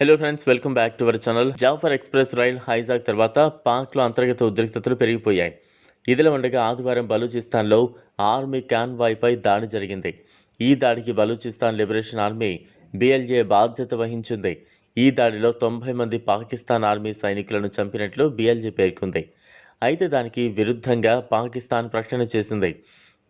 Hello friends welcome back to our channel Jaffar express rail hijack తర్వాత పాక్లో అంతర్గత ఉద్రిక్తతలు పెరిగిపోయాయి. ఇదిలా ఉండగా ఆదివారం బలూచిస్తాన్లో ఆర్మీ కాన్వాయ్పై దాడి జరిగింది. ఈ దాడికి బలూచిస్తాన్ లిబరేషన్ ఆర్మీ బిఎల్జే బాధ్యత వహించింది. ఈ దాడిలో తొంభై మంది పాకిస్తాన్ ఆర్మీ సైనికులను చంపినట్లు బిఎల్జే పేర్కొంది. అయితే దానికి విరుద్ధంగా పాకిస్తాన్ ప్రకటన చేసింది.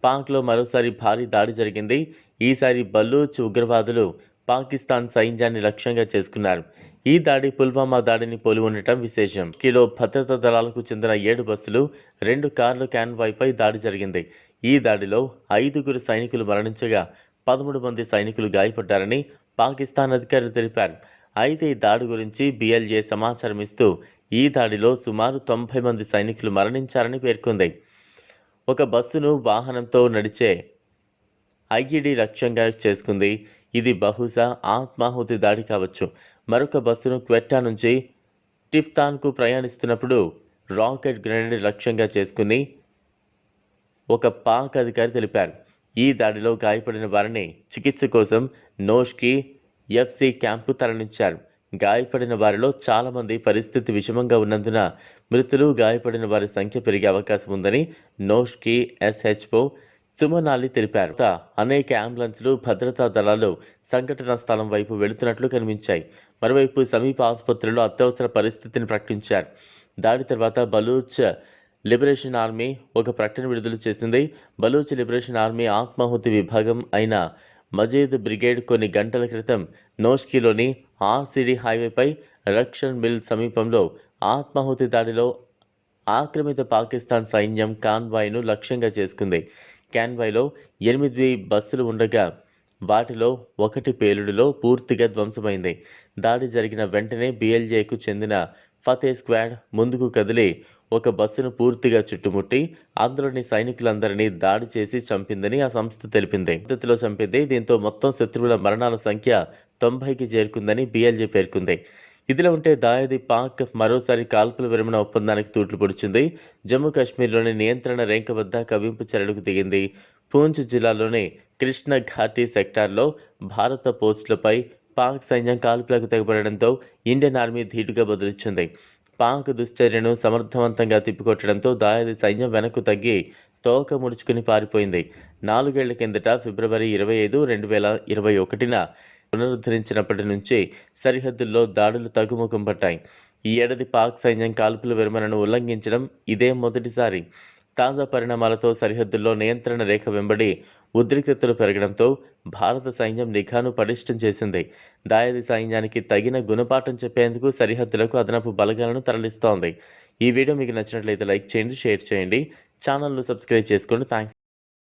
పాక్లో మరోసారి భారీ దాడి జరిగింది. ఈసారి బలూచ్ ఉగ్రవాదులు పాకిస్తాన్ సైన్యాన్ని లక్ష్యంగా చేసుకున్నారు. ఈ దాడి పుల్వామా దాడిని పోలి ఉండటం విశేషం. కిలో భద్రతా దళాలకు చెందిన ఏడు బస్సులు రెండు కార్లు క్యాన్వాయ్పై దాడి జరిగింది. ఈ దాడిలో ఐదుగురు సైనికులు మరణించగా పదమూడు మంది సైనికులు గాయపడ్డారని పాకిస్తాన్ అధికారులు తెలిపారు. అయితే ఈ దాడి గురించి బిఎల్ఏ సమాచారం ఇస్తూ ఈ దాడిలో సుమారు తొంభై మంది సైనికులు మరణించారని పేర్కొంది. ఒక బస్సును వాహనంతో నడిచే ఐఈడి లక్ష్యంగా చేసుకుంది ఇది బహుశా ఆత్మాహుతి దాడి కావచ్చు. మరొక బస్సును క్వెట్టా నుంచి టిఫ్తాన్కు ప్రయాణిస్తున్నప్పుడు రాకెట్ గ్రెనేడ్ లక్ష్యంగా చేసుకుని ఒక పాక్ అధికారి తెలిపారు. ఈ దాడిలో గాయపడిన వారిని చికిత్స కోసం నోష్కి ఎఫ్సి క్యాంపు తరలించారు. గాయపడిన వారిలో చాలామంది పరిస్థితి విషమంగా ఉన్నందున మృతులు గాయపడిన వారి సంఖ్య పెరిగే అవకాశం ఉందని నోష్కి ఎస్హెచ్ఓ సుమనాలి తెలిపారు. అనేక అంబులెన్స్లు భద్రతా దళాలు సంఘటనా స్థలం వైపు వెళుతున్నట్లు కనిపించాయి. మరోవైపు సమీప ఆసుపత్రిలో అత్యవసర పరిస్థితిని ప్రకటించారు. దాడి తర్వాత బలూచ్ లిబరేషన్ ఆర్మీ ఒక ప్రకటన విడుదల చేసింది. బలూచ్ లిబరేషన్ ఆర్మీ ఆత్మాహుతి విభాగం అయిన మజీద్ బ్రిగేడ్ కొన్ని గంటల క్రితం నోష్కిలోని ఆర్సిడి హైవేపై రక్షన్ మిల్ సమీపంలో ఆత్మాహుతి దాడిలో ఆక్రమిత పాకిస్తాన్ సైన్యం కాన్వాయ్ను లక్ష్యంగా చేసుకుంది. క్యాన్వాయ్లో ఎనిమిది బస్సులు ఉండగా వాటిలో ఒకటి పేలుడులో పూర్తిగా ధ్వంసమైంది. దాడి జరిగిన వెంటనే బిఎల్జేకు చెందిన ఫతే స్క్వాడ్ ముందుకు కదిలి ఒక బస్సును పూర్తిగా చుట్టుముట్టి అందులోని సైనికులందరినీ దాడి చేసి చంపిందని ఆ సంస్థ తెలిపింది. పద్ధతిలో చంపింది దీంతో మొత్తం శత్రువుల మరణాల సంఖ్య తొంభైకి చేరుకుందని బిఎల్జే పేర్కొంది. ఇదిలా ఉంటే దాయది పాక్ మరోసారి కాల్పుల విరమణ ఒప్పందానికి తూట్లు పొడిచింది. జమ్మూ కాశ్మీర్లోని నియంత్రణ రేంక వద్ద కవింపు చర్యలకు దిగింది. పూంచ్ జిల్లాలోని కృష్ణ ఘాటీ సెక్టార్లో భారత పోస్టులపై పాక్ సైన్యం కాల్పులకు తెగబడడంతో ఇండియన్ ఆర్మీ ధీటుగా బదులిచ్చింది. పాక్ దుశ్చర్యను సమర్థవంతంగా తిప్పికొట్టడంతో దాయాది సైన్యం వెనక్కు తగ్గి తోక ముడుచుకుని పారిపోయింది. నాలుగేళ్ళ కిందట ఫిబ్రవరి ఇరవై ఐదు రెండు వేల ఇరవై ఒకటిన పునరుద్ధరించినప్పటి నుంచి సరిహద్దుల్లో దాడులు తగ్గుముఖం పట్టాయి. ఈ ఏడాది పాక్ సైన్యం కాల్పుల విరమణను ఉల్లంఘించడం ఇదే మొదటిసారి. తాజా పరిణామాలతో సరిహద్దుల్లో నియంత్రణ రేఖ వెంబడి ఉద్రిక్తతలు పెరగడంతో భారత సైన్యం నిఘాను పటిష్టం చేసింది. దాయాది సైన్యానికి తగిన గుణపాఠం చెప్పేందుకు సరిహద్దులకు అదనపు బలగాలను తరలిస్తోంది. ఈ వీడియో మీకు నచ్చినట్లయితే లైక్ చేయండి షేర్ చేయండి. ఛానల్ను సబ్స్క్రైబ్ చేసుకోండి థ్యాంక్స్